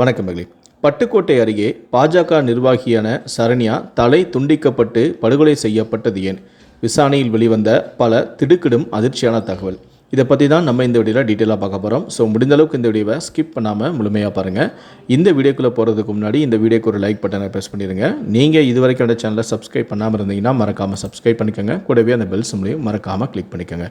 வணக்கம் மகளே. பட்டுக்கோட்டை அருகே பாஜக நிர்வாகியான சரண்யா தலை துண்டிக்கப்பட்டு படுகொலை செய்யப்பட்டது ஏன்? விசாரணையில் வெளிவந்த பல திடுக்கிடும் அதிர்ச்சியான தகவல். இதை பற்றி தான் நம்ம இந்த வீடியோவில் டீட்டெயிலாக பார்க்க போகிறோம் ஸோ முடிந்த அளவுக்கு இந்த வீடியோவை ஸ்கிப் பண்ணாமல் முழுமையாக பாருங்கள் இந்த வீடியோக்குள்ளே போகிறதுக்கு முன்னாடி இந்த வீடியோக்கு ஒரு லைக் பட்டனை ப்ரெஸ் பண்ணிடுங்க நீங்கள் இது வரைக்கும் அந்த சேனலை சப்ஸ்கிரைப் பண்ணாமல் இருந்தீங்கன்னா மறக்காமல் சப்ஸ்கிரைப் பண்ணிக்கோங்க. கூடவே அந்த பெல் சிம்லையும் மறக்காமல் கிளிக் பண்ணிக்கோங்க.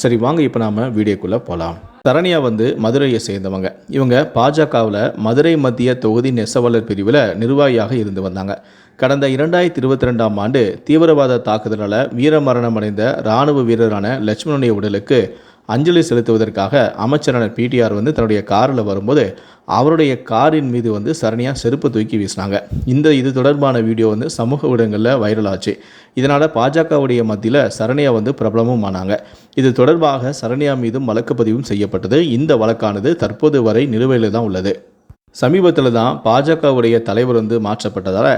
சரி வாங்க இப்போ நாம் வீடியோக்குள்ளே போகலாம் சரண்யா வந்து மதுரையை சேர்ந்தவங்க. இவங்க பாஜகவில் மதுரை மத்திய தொகுதி நெசவாளர் பிரிவில் நிர்வாகியாக இருந்து வந்தாங்க. கடந்த இரண்டாயிரத்தி இருபத்தி ரெண்டாம் ஆண்டு தீவிரவாத தாக்குதலால் வீரமரணம் அடைந்த இராணுவ வீரரான லட்சுமணனுடைய உடலுக்கு அஞ்சலி செலுத்துவதற்காக அமைச்சரான பிடிஆர் வந்து தன்னுடைய காரில் வரும்போது அவருடைய காரின் மீது வந்து சரணியாக செருப்பு தூக்கி வீசினாங்க. இந்த இது தொடர்பான வீடியோ வந்து சமூக ஊடகங்களில் வைரல் ஆச்சு. இதனால் பாஜகவுடைய மத்தியில் சரண்யா வந்து பிரபலமும் ஆனாங்க. இது தொடர்பாக சரண்யா மீதும் வழக்குப்பதிவும் செய்யப்பட்டது. இந்த வழக்கானது தற்போது வரை நிலுவையில் தான் உள்ளது. சமீபத்தில் தான் பாஜகவுடைய தலைவர் வந்து மாற்றப்பட்டதால்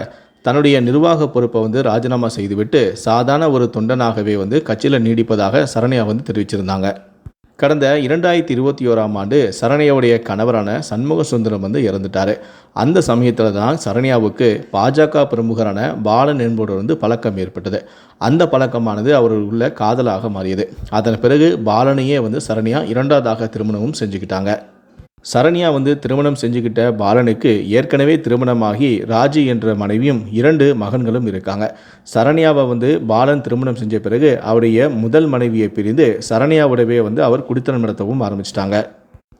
தன்னுடைய நிர்வாக பொறுப்பை வந்து ராஜினாமா செய்துவிட்டு சாதாரண ஒரு தொண்டனாகவே வந்து கட்சியில் நீடிப்பதாக சரண்யா வந்து தெரிவிச்சிருந்தாங்க. கடந்த இரண்டாயிரத்தி இருபத்தி ஓராம் ஆண்டு சரண்யாவுடைய கணவரான சண்முக சுந்தரம் வந்து இறந்துட்டார். அந்த சமயத்தில் தான் சரண்யாவுக்கு பாஜக பிரமுகரான பாலன் என்பவர் வந்து பழக்கம் ஏற்பட்டது. அந்த பழக்கமானது அவர் காதலாக மாறியது. அதன் பிறகு பாலனையே வந்து சரண்யா இரண்டாவதாக திருமணமும் செஞ்சுக்கிட்டாங்க. சரண்யா வந்து திருமணம் செஞ்சுக்கிட்ட பாலனுக்கு ஏற்கனவே திருமணமாகி ராஜி என்ற மனைவியும் இரண்டு மகன்களும் இருக்காங்க. சரண்யாவை வந்து பாலன் திருமணம் செஞ்ச பிறகு அவருடைய முதல் மனைவியை பிரிந்து சரண்யாவுடவே வந்து அவர் குடித்தனம் நடத்தவும் ஆரம்பிச்சிட்டாங்க.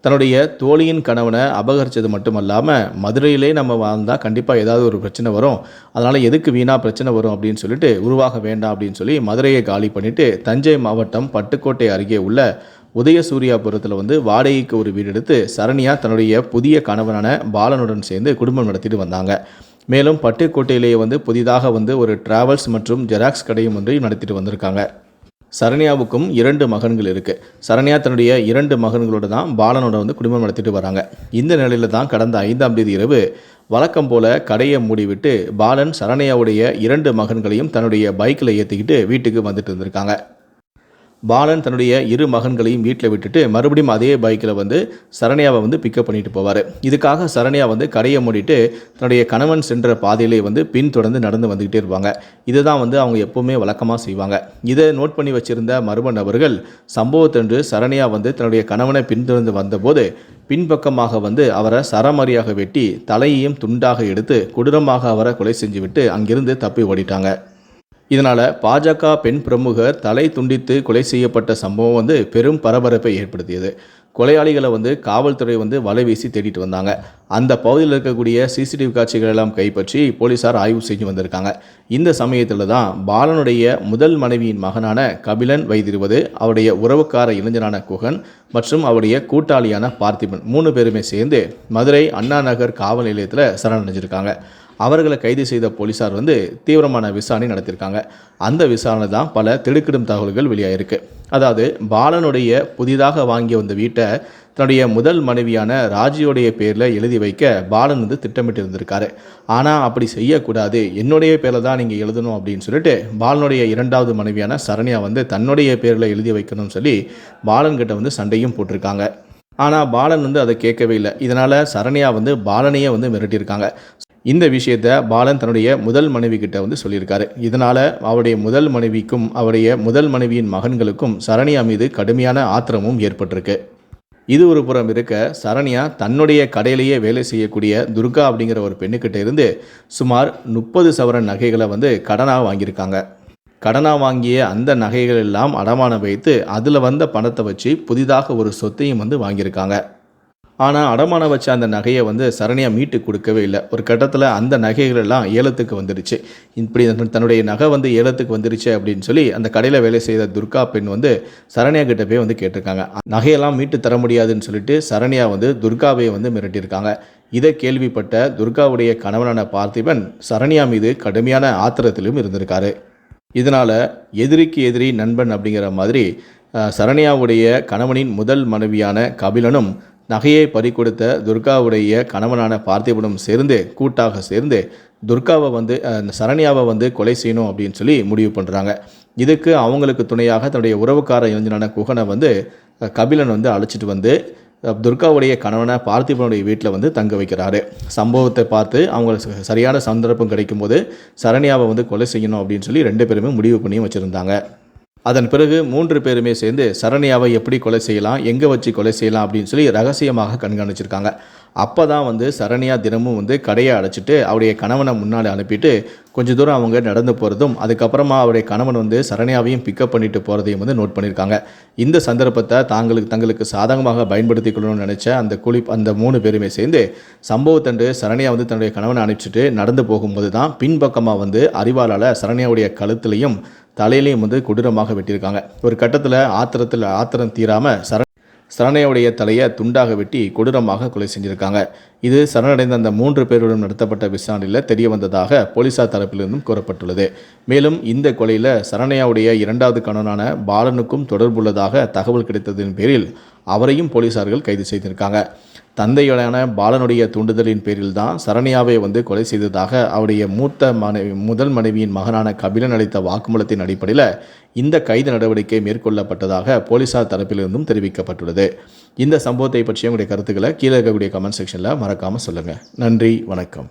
தன்னுடைய தோழியின் கணவனை அபகரித்தது மட்டுமல்லாமல் மதுரையிலே நம்ம வாழ்ந்தால் கண்டிப்பாக ஏதாவது ஒரு பிரச்சனை வரும். அதனால் எதுக்கு வீணாக பிரச்சனை வரும் அப்படின்னு சொல்லிட்டு உருவாக வேண்டாம் அப்படின்னு சொல்லி மதுரையை காலி பண்ணிவிட்டு தஞ்சை மாவட்டம் பட்டுக்கோட்டை அருகே உள்ள உதயசூரியாபுரத்தில் வந்து வாடகைக்கு ஒரு வீடு எடுத்து சரண்யா தன்னுடைய புதிய கணவனான பாலனுடன் சேர்ந்து குடும்பம் நடத்திட்டு வந்தாங்க. மேலும் பட்டுக்கோட்டையிலேயே வந்து புதிதாக வந்து ஒரு டிராவல்ஸ் மற்றும் ஜெராக்ஸ் கடையும் வந்து நடத்திட்டு வந்திருக்காங்க. சரண்யாவுக்கும் இரண்டு மகன்கள் இருக்குது சரண்யா தன்னுடைய இரண்டு மகன்களோட தான் பாலனோட வந்து குடும்பம் நடத்திட்டு வராங்க. இந்த நிலையில தான் கடந்த ஐந்தாம் தேதி இரவு வழக்கம் போல கடையை மூடிவிட்டு பாலன் சரண்யாவுடைய இரண்டு மகன்களையும் தன்னுடைய பைக்கில் ஏற்றிக்கிட்டு வீட்டுக்கு வந்துட்டு இருந்திருக்காங்க. பாலன் தன்னுடைய இரு மகன்களையும் வீட்டில் விட்டுட்டு மறுபடியும் அதே பைக்கில் வந்து சரண்யாவை வந்து பிக்கப் பண்ணிட்டு போவார். இதுக்காக சரண்யா வந்து கடையை மூடிட்டு தன்னுடைய கணவன் சென்ற பாதையிலே வந்து பின்தொடர்ந்து நடந்து வந்துக்கிட்டே இருப்பாங்க. இதுதான் வந்து அவங்க எப்போவுமே வழக்கமாக செய்வாங்க. இதை நோட் பண்ணி வச்சிருந்த மர்ம நபர்கள் சம்பவத்தன்று சரண்யா வந்து தன்னுடைய கணவனை பின்தொடர்ந்து வந்தபோது பின்பக்கமாக வந்து அவரை சரமாரியாக வெட்டி தலையையும் துண்டாக எடுத்து கொடூரமாக அவரை கொலை செஞ்சுவிட்டு அங்கிருந்து தப்பி ஓடிட்டாங்க. இதனால் பாஜக பெண் பிரமுகர் தலை துண்டித்து கொலை செய்யப்பட்ட சம்பவம் வந்து பெரும் பரபரப்பை ஏற்படுத்தியது. கொலையாளிகளை வந்து காவல்துறை வந்து வலை வீசி தேடிட்டு வந்தாங்க. அந்த பகுதியில் இருக்கக்கூடிய சிசிடிவி காட்சிகள் எல்லாம் கைப்பற்றி போலீசார் ஆய்வு செஞ்சு வந்திருக்காங்க. இந்த சமயத்தில் தான் பாலனுடைய முதல் மனைவியின் மகனான கபிலன் வைத்திருவது அவருடைய உறவுக்கார இளைஞரான குகன் மற்றும் அவருடைய கூட்டாளியான பார்த்திபன் மூணு பேருமே சேர்ந்து மதுரை அண்ணா நகர் காவல் நிலையத்தில் சரணடைஞ்சிருக்காங்க. அவர்களை கைது செய்த போலீசார் வந்து தீவிரமான விசாரணை நடத்தியிருக்காங்க. அந்த விசாரணை தான் பல திடுக்கிடும் தகவல்கள் வெளியாகிருக்கு அதாவது பாலனுடைய புதிதாக வாங்கி வந்த வீட்டை தன்னுடைய முதல் மனைவியான ராஜியோடைய பேரில் எழுதி வைக்க பாலன் வந்து திட்டமிட்டு இருந்திருக்காரு ஆனால் அப்படி செய்யக்கூடாது. என்னுடைய பேரில் தான் நீங்கள் எழுதணும் அப்படின்னு சொல்லிட்டு பாலனுடைய இரண்டாவது மனைவியான சரண்யா வந்து தன்னுடைய பேரில் எழுதி வைக்கணும்னு சொல்லி பாலன்கிட்ட வந்து சண்டையும் போட்டிருக்காங்க. ஆனால் பாலன் வந்து அதை கேட்கவே இல்லை. இதனால் சரண்யா வந்து பாலனையே வந்து மிரட்டியிருக்காங்க. இந்த விஷயத்த பாலன் தன்னுடைய முதல் மனைவி கிட்ட வந்து சொல்லியிருக்காரு. இதனால் அவருடைய முதல் மனைவிக்கும் அவருடைய முதல் மனைவியின் மகன்களுக்கும் சரணியா மீது கடுமையான ஆத்திரமும் ஏற்பட்டிருக்கு. இது ஒரு புறம் இருக்க சரண்யா தன்னுடைய கடையிலேயே வேலை செய்யக்கூடிய துர்கா அப்படிங்கிற ஒரு பெண்ணுக்கிட்ட இருந்து சுமார் முப்பது சவரன் நகைகளை வந்து கடனாக வாங்கியிருக்காங்க. கடனாக வாங்கிய அந்த நகைகள் எல்லாம் அடமானம் வைத்து அதில் வந்த பணத்தை வச்சு புதிதாக ஒரு சொத்தையும் வந்து வாங்கியிருக்காங்க. ஆனால் அடமானம் வச்ச அந்த நகையை வந்து சரண்யா மீட்டு கொடுக்கவே இல்லை. ஒரு கட்டத்தில் அந்த நகைகள் எல்லாம் ஏலத்துக்கு வந்துருச்சு இப்படி தன்னுடைய நகை வந்து ஏலத்துக்கு வந்துருச்சு அப்படின்னு சொல்லி அந்த கடையில் வேலை செய்த துர்கா பெண் வந்து சரண்யா கிட்ட போய் வந்து கேட்டிருக்காங்க. நகையெல்லாம் மீட்டு தர முடியாதுன்னு சொல்லிட்டு சரண்யா வந்து துர்காவை வந்து மிரட்டியிருக்காங்க. இதை கேள்விப்பட்ட துர்காவுடைய கணவனான பார்த்திபன் சரண்யா மீது கடுமையான ஆத்திரத்திலும் இருந்திருக்காரு. இதனால் எதிரிக்கு எதிரி நண்பன் அப்படிங்கிற மாதிரி சரண்யாவுடைய கணவனின் முதல் மனைவியான கபிலனும் நகையை பறிகொடுத்த துர்காவுடைய கணவனான பார்த்திபனும் சேர்ந்து கூட்டாக சேர்ந்து துர்காவை வந்து சரண்யாவை வந்து கொலை செய்யணும் அப்படின்னு சொல்லி முடிவு பண்ணுறாங்க இதுக்கு அவங்களுக்கு துணையாக தன்னுடைய உறவுக்கார இளைஞனான குகனை வந்து கபிலன் வந்து அழைச்சிட்டு வந்து துர்காவுடைய கணவனை பார்த்திபனுடைய வீட்டில் வந்து தங்க வைக்கிறாரு. சம்பவத்தை பார்த்து அவங்களுக்கு ச- சரியான சந்தர்ப்பம் கிடைக்கும்போது சரண்யாவை வந்து கொலை செய்யணும் அப்படின்னு சொல்லி ரெண்டு பேருமே முடிவு பண்ணி வச்சுருந்தாங்க. அதன் பிறகு மூன்று பேருமே சேர்ந்து சரண்யாவை எப்படி கொலை செய்யலாம் எங்கே வச்சு கொலை செய்யலாம் அப்படின்னு சொல்லி ரகசியமாக கண்காணிச்சிருக்காங்க. அப்போ தான் வந்து சரண்யா தினமும் வந்து கடையை அடைச்சிட்டு அவருடைய கணவனை முன்னாடி அனுப்பிட்டு கொஞ்ச தூரம் அவங்க நடந்து போகிறதும் அதுக்கப்புறமா அவருடைய கணவன் வந்து சரண்யாவையும் பிக்கப் பண்ணிட்டு போகிறதையும் வந்து நோட் பண்ணியிருக்காங்க இந்த சந்தர்ப்பத்தை தாங்களுக்கு தங்களுக்கு சாதகமாக பயன்படுத்தி கொள்ளணும்னு நினச்ச அந்த குழி அந்த மூணு பேருமே சேர்ந்து சம்பவத்தன்று சரண்யா வந்து தன்னுடைய கணவனை அனுப்பிச்சிட்டு நடந்து போகும்போது தான் பின்பக்கமாக வந்து அறிவாளால் சரண்யாவுடைய கழுத்துலையும் தலையிலையும் வந்து கொடூரமாக வெட்டியிருக்காங்க. ஒரு கட்டத்தில் ஆத்திரத்தில் ஆத்திரம் தீராமல் சரண் சரணையுடைய தலையை துண்டாக வெட்டி கொடூரமாக கொலை செஞ்சிருக்காங்க. இது சரணடைந்த அந்த மூன்று பேருடன் நடத்தப்பட்ட விசாரணையில் தெரிய வந்ததாக போலீசார் தரப்பிலிருந்தும் கூறப்பட்டுள்ளது. மேலும் இந்த கொலையில் சரணையாவுடைய இரண்டாவது கணவனான பாலனுக்கும் தொடர்புள்ளதாக தகவல் கிடைத்ததின் பேரில் அவரையும் போலீசார்கள் கைது செய்திருக்காங்க. தந்தையான பாலனுடைய தூண்டுதலின் பேரில் தான் சரண்யாவை வந்து கொலை செய்ததாக அவருடைய மூத்த மனைவி முதல் மனைவியின் மகனான கபிலன் அளித்த வாக்குமூலத்தின் அடிப்படையில் இந்த கைது நடவடிக்கை மேற்கொள்ளப்பட்டதாக போலீசார் தரப்பிலிருந்தும் தெரிவிக்கப்பட்டுள்ளது. இந்த சம்பவத்தை பற்றிய உங்களுடைய கருத்துக்களை கீழே இருக்கக்கூடிய கமெண்ட் செக்ஷனில் மறக்காமல் சொல்லுங்கள் நன்றி வணக்கம்.